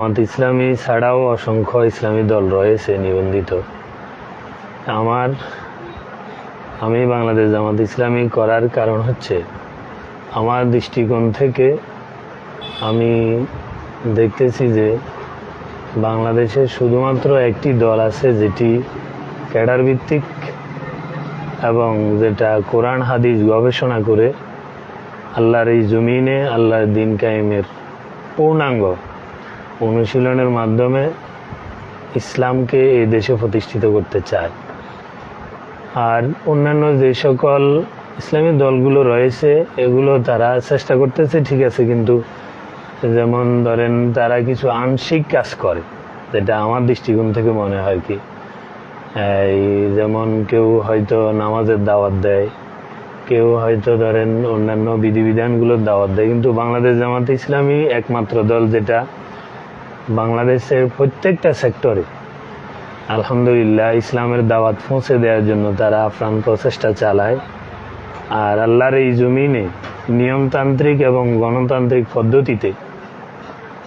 জামাত ইসলামী ছাড়াও অসংখ্য ইসলামী দল রয়েছে নিবন্ধিত। আমার, আমি বাংলাদেশ জামাত ইসলামী করার কারণ হচ্ছে, আমার দৃষ্টিকোণ থেকে আমি দেখতেছি যে বাংলাদেশে শুধুমাত্র একটি দল আছে যেটি ক্যাডার ভিত্তিক এবং যেটা কোরআন, হাদিস গবেষণা করে আল্লাহর এই জমিনে, আল্লাহর দিন কায়েমের পূর্ণাঙ্গ অনুশীলনের মাধ্যমে ইসলামকে এই দেশে প্রতিষ্ঠিত করতে চায়। আর অন্যান্য যে সকল ইসলামী দলগুলো রয়েছে, এগুলো তারা চেষ্টা করতেছে, ঠিক আছে, কিন্তু যেমন ধরেন তারা কিছু আংশিক কাজ করে, যেটা আমার দৃষ্টিকোণ থেকে মনে হয় কি, এই যেমন কেউ হয়তো নামাজের দাওয়াত দেয়, কেউ হয়তো ধরেন অন্যান্য বিধিবিধানগুলোর দাওয়াত দেয়, কিন্তু বাংলাদেশ জামাতে ইসলামী একমাত্র দল যেটা বাংলাদেশের প্রত্যেকটা সেক্টরে আলহামদুলিল্লাহ ইসলামের দাওয়াত পৌঁছে দেওয়ার জন্য তারা আপ্রাণ প্রচেষ্টা চালায়। আর আল্লাহর এই জমিনে নিয়মতান্ত্রিক এবং গণতান্ত্রিক পদ্ধতিতে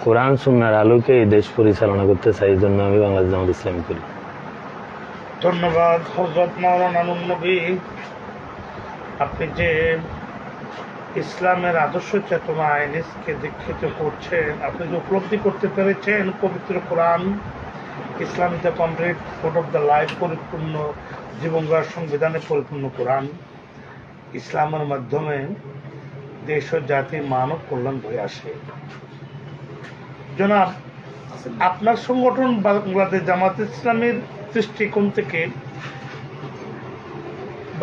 কোরআন, সুন্নার আলোকে এই দেশ পরিচালনা করতে চাই এই জন্য আমি বাংলাদেশ জামাত ইসলামী করি। ধন্যবাদ হজরত নবী। আপনি যে ইসলামের আদর্শ চেতনায় নিজকে দীক্ষিত করছেন আপনি যে উপলব্ধি করতে পেরেছেন, পবিত্র কোরআন, Islam the complete code of the life, পরিপূর্ণ জীবনগার সংবিধানে পরিপূর্ণ কোরআন। ইসলামের মাধ্যমে দেশ ও জাতি মানব কল্যাণ হয়ে আসে। জনাব, আপনার সংগঠন বাংলাদেশ জামাত ইসলামের দৃষ্টিকোণ থেকে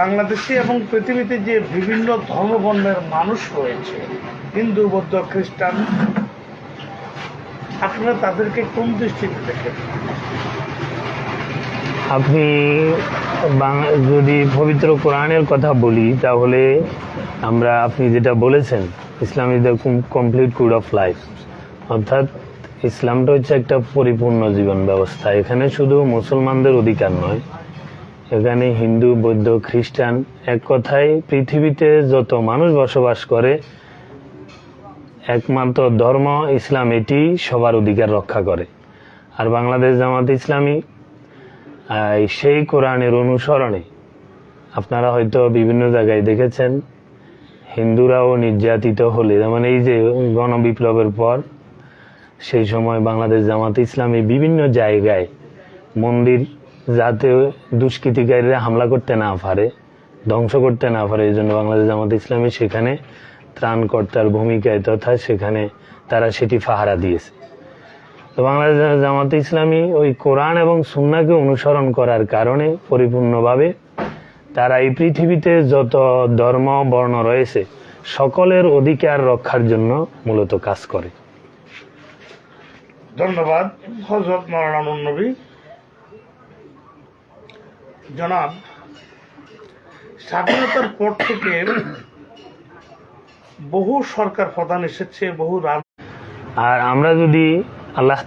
বাংলাদেশে এবং পৃথিবীতে যে বিভিন্ন ধর্মবর্ণের মানুষ রয়েছে, হিন্দু, বৌদ্ধ, খ্রিস্টান, আপনারা তাদেরকে কোন দৃষ্টিতে দেখেন? আপনি যদি পবিত্র কোরআনের কথা বলি, তাহলে আমরা, আপনি যেটা বলেছেন, Islam is the complete code of life. অর্থাৎ ইসলামটা হচ্ছে একটা পরিপূর্ণ জীবন ব্যবস্থা। এখানে শুধু মুসলমানদের অধিকার নয় এখানে হিন্দু, বৌদ্ধ, খ্রিস্টান এক কথায় পৃথিবীতে যত মানুষ বসবাস করে, একমাত্র ধর্ম ইসলাম এটি সবার অধিকার রক্ষা করে। আর বাংলাদেশ জামাত ইসলামী সেই কোরআনের অনুসরণে আপনারা হয়তো বিভিন্ন জায়গায় দেখেছেন, হিন্দুরাও নির্যাতিত হলে যেমন এই যে গণবিপ্লবের পর, সেই সময় বাংলাদেশ জামাত ইসলামী বিভিন্ন জায়গায় মন্দির যাতে দুষ্কৃতিকারীরা হামলা করতে না পারে, ধ্বংস করতে না পারে, এই জন্য বাংলাদেশ জামাত ইসলামী সেখানে ত্রাণকর্তার ভূমিকায় তথা সেখানে তারা সেটি পাহারা দিয়েছে। তো বাংলাদেশ জামাতে ইসলামী ওই কোরআন এবং সুন্নাকে অনুসরণ করার কারণে পরিপূর্ণভাবে তারা এই পৃথিবীতে যত ধর্ম, বর্ণ রয়েছে, সকলের অধিকার রক্ষার জন্য মূলত কাজ করে। ধন্যবাদ। হজরত মাওলানা নবী জনাব স্বাধীনতার পর থেকে বহু সরকার প্রধান এসেছে বহু রাজ আর আমরা যদি আল্লাহ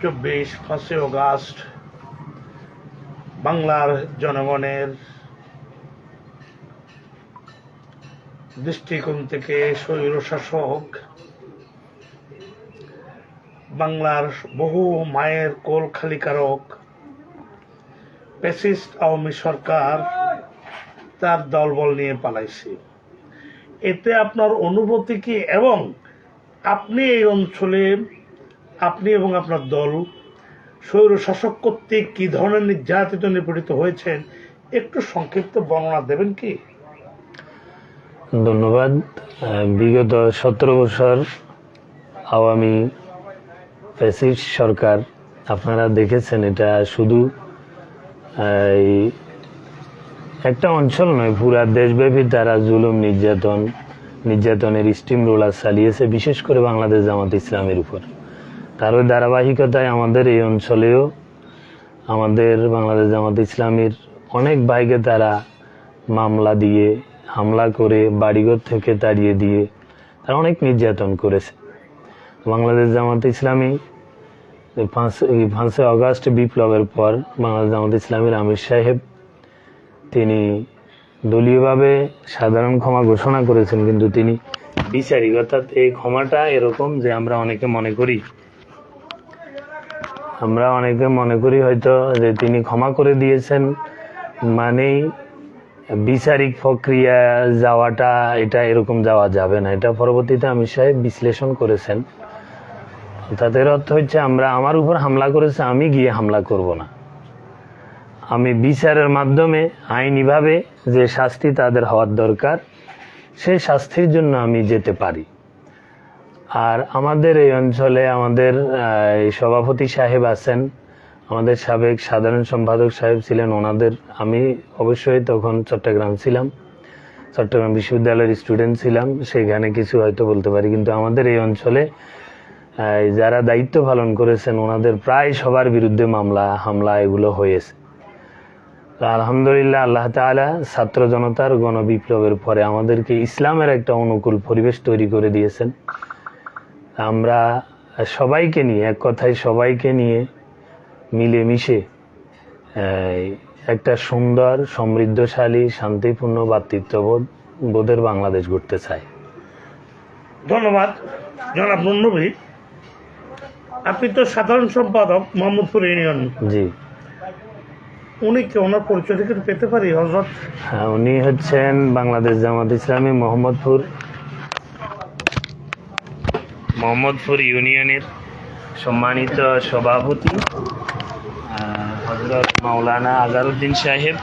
চব্বিশ পাঁচই অগাস্ট বাংলার জনগণের দৃষ্টিকোণ থেকে স্বৈর শাসক বাংলার বহু মায়ের কোল খালিকারক পেসিস্ট আওয়ামী সরকার তার দলবল নিয়ে পালাইছে। এতে আপনার অনুভূতি কি এবং আপনি এই অঞ্চলে, আপনি এবং আপনার দল স্বৈর শাসক কর্তৃক কি ধরনের নির্যাতিত নিপীড়িত হয়েছেন, একটু সংক্ষিপ্ত বর্ণনা দেবেন কি? ধন্যবাদ। বিগত সতেরো বছর আওয়ামী ফ্যাসিস্ট সরকার, আপনারা দেখেছেন এটা শুধু এই একটা অঞ্চল নয়, পুরা দেশব্যাপী তারা জুলুম, নির্যাতন, নির্যাতনের স্টিম রোলার চালিয়েছে, বিশেষ করে বাংলাদেশ জামাত ইসলামের উপর। তার ওই ধারাবাহিকতায় আমাদের এই অঞ্চলেও আমাদের বাংলাদেশ জামাত ইসলামের অনেক বাইকে তারা মামলা দিয়ে, হামলা করে, বাড়িঘর থেকে তাড়িয়ে দিয়ে, তারা অনেক নির্যাতন করেছে। বাংলাদেশ জামাত ইসলামী পাঁচ পাঁচই অগাস্ট বিপ্লবের পর বাংলাদেশ জামাত ইসলামীর আমির সাহেব, তিনি দলীয়ভাবে সাধারণ ক্ষমা ঘোষণা করেছেন, কিন্তু তিনি বিচারিক, অর্থাৎ এই ক্ষমাটা এরকম যে আমরা অনেকে মনে করি। আমরা অনেকে মনে করি হয়তো যে তিনি ক্ষমা করে দিয়েছেন, মানেই বিচারিক প্রক্রিয়া যাওয়াটা, এটা এরকম যাওয়া যাবে না। এটা পরবর্তীতে আমি সাহেব বিশ্লেষণ করেছেন। তাদের অর্থ হচ্ছে আমরা আমার উপর হামলা করেছে, আমি গিয়ে হামলা করব না। আমি বিচারের মাধ্যমে, আইনিভাবে যে শাস্তি তাদের হওয়ার দরকার, সেই শাস্তির জন্য আমি যেতে পারি। আর আমাদের এই অঞ্চলে আমাদের সভাপতি সাহেব আছেন, আমাদের সাবেক সাধারণ সম্পাদক সাহেব ছিলেন, ওনাদের আমি অবশ্যই তখন চট্টগ্রাম ছিলাম, চট্টগ্রাম বিশ্ববিদ্যালয়ের স্টুডেন্ট ছিলাম, সেখানে কিছু হয়তো বলতে পারি, কিন্তু আমাদের এই অঞ্চলে যারা দায়িত্ব পালন করেছেন, ওনাদের প্রায় সবার বিরুদ্ধে মামলা, হামলা এগুলো হয়েছে। আলহামদুলিল্লাহ, আল্লাহ তাআলা ছাত্র জনতার গণবিপ্লবের পরে আমাদেরকে ইসলামের একটা অনুকূল পরিবেশ তৈরি করে দিয়েছেন। আমরা সবাইকে নিয়ে, এক কথায় সবাইকে নিয়ে মিলেমিশে একটা সুন্দর, সমৃদ্ধশালী, শান্তিপূর্ণ ভাতৃত্ববোধ, বোধের বাংলাদেশ গড়তে চাই। ধন্যবাদ। জনাব নন্নবী আপনি তো সাধারণ সম্পাদক মোহাম্মদপুর ইউনিয়ন। জি। উনি কি ওনার পরিচয় থেকে পেতে পারি হজরত হ্যাঁ উনি হচ্ছেন বাংলাদেশ জামাত ইসলামী মোহাম্মদপুর। মোহাম্মদপুর ইউনিয়নের সম্মানিত সভাপতি হজরত মাওলানা আজারউদ্দিন সাহেব।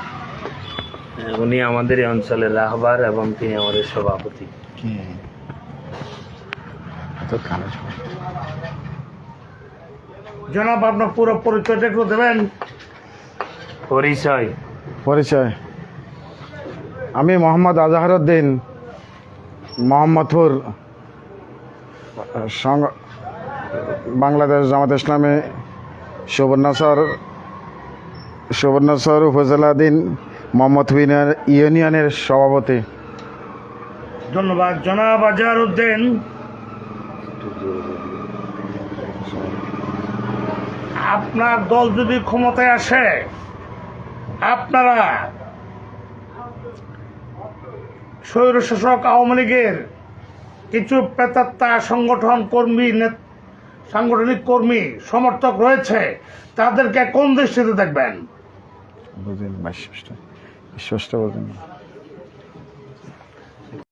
উনি আমাদের এই অঞ্চলের রাহবার এবং তিনি আমাদের সভাপতি। জনাব আপনার পুরো পরিচয়টা একটু দেবেন। পরিচয়। পরিচয়। আমি মোহাম্মদ আজাহরউদ্দিন মোহাম্মদপুর বাংলাদেশ জামাত ইসলামী সুবর্ণচর সুবর্ণচর উপজেলাধীন ইউনিয়ন- ইউনিয়নের সভাপতি। ধন্যবাদ। জনাব আজহার উদ্দিন আপনার দল যদি ক্ষমতায় আসে, আপনারা স্বৈরশাসক আওয়ামী লীগের কিছু প্রেতাত্মা সংগঠন কর্মী সাংগঠনিক কর্মী, সমর্থক রয়েছে, তাদেরকে কোন দৃষ্টিতে দেখবেন? বুঝলেন স্পষ্ট বলতেন